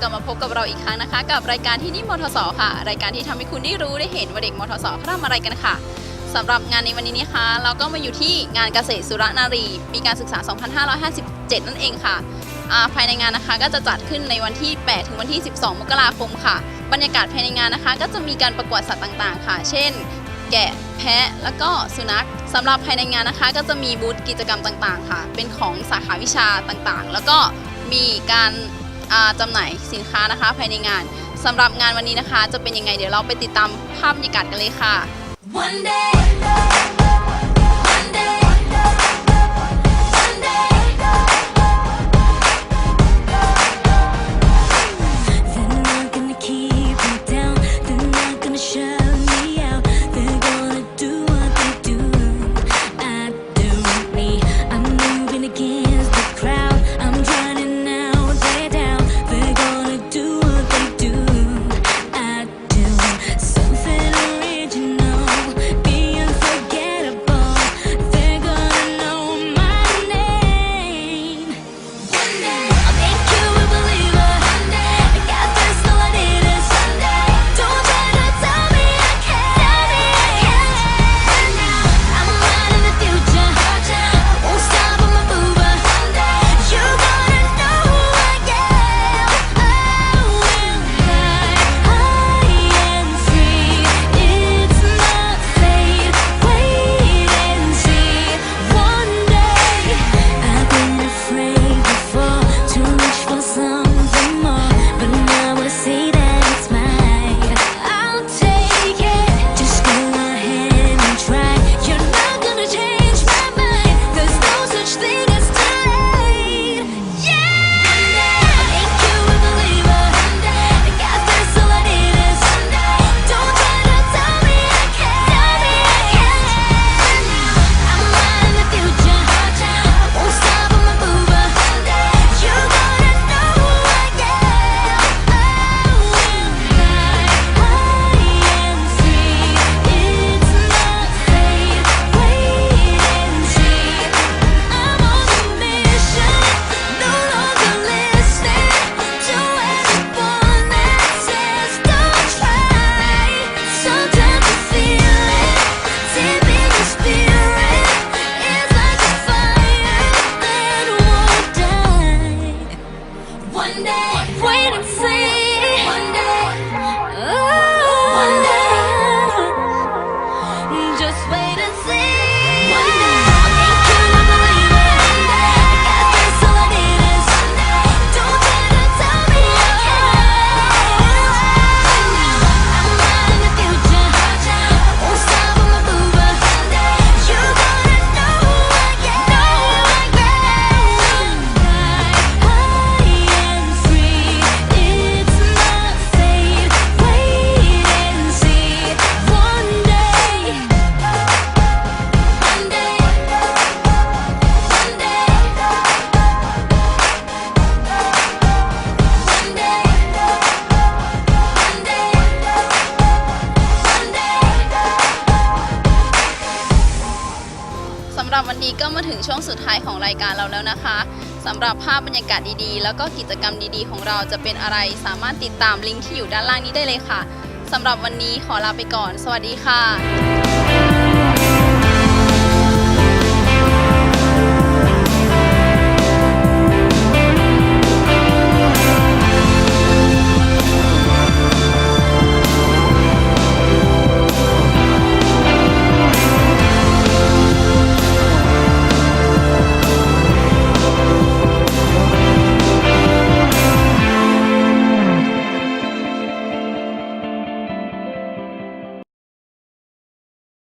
กลับมาพบกับเราอีกครั้งนะคะ กับรายการที่นี่มทสค่ะ รายการที่ทำให้คุณได้รู้ได้เห็นว่าเด็กมทสเขาทำอะไรกันค่ะสำหรับงานในวันนี้นะคะ เราก็มาอยู่ที่งานเกษตรสุรนารี ปีการศึกษา 2557 นั่นเองค่ะภายในงานนะคะก็จะจัดขึ้นในวันที่ 8 ถึงวันที่ 12 มกราคมค่ะ บรรยากาศภายในงานนะคะ ก็จะมีการประกวดสัตว์ต่างๆ ค่ะ เช่น แกะแพะแล้วก็สุนัขสำหรับภายในงานนะคะ ก็จะมีบูธกิจกรรมต่างๆ ค่ะ เป็นของสาขาวิชาต่างๆ แล้วก็มีการ จำหน่ายสินค้านะคะ ภายในงานสำหรับงานวันนี้นะคะ จะเป็นยังไงเดี๋ยวเราไปติดตามภาพบรรยากาศกันเลยค่ะ One day, one นี้ก็มาถึงช่วงสุดท้ายของรายการเราแล้วนะคะสำหรับภาพบรรยากาศดีๆ แล้วก็กิจกรรมดีๆ ของเราจะเป็นอะไร สามารถติดตามลิงก์ที่อยู่ด้านล่างนี้ได้เลยค่ะสำหรับวันนี้ขอลาไปก่อน สวัสดีค่ะ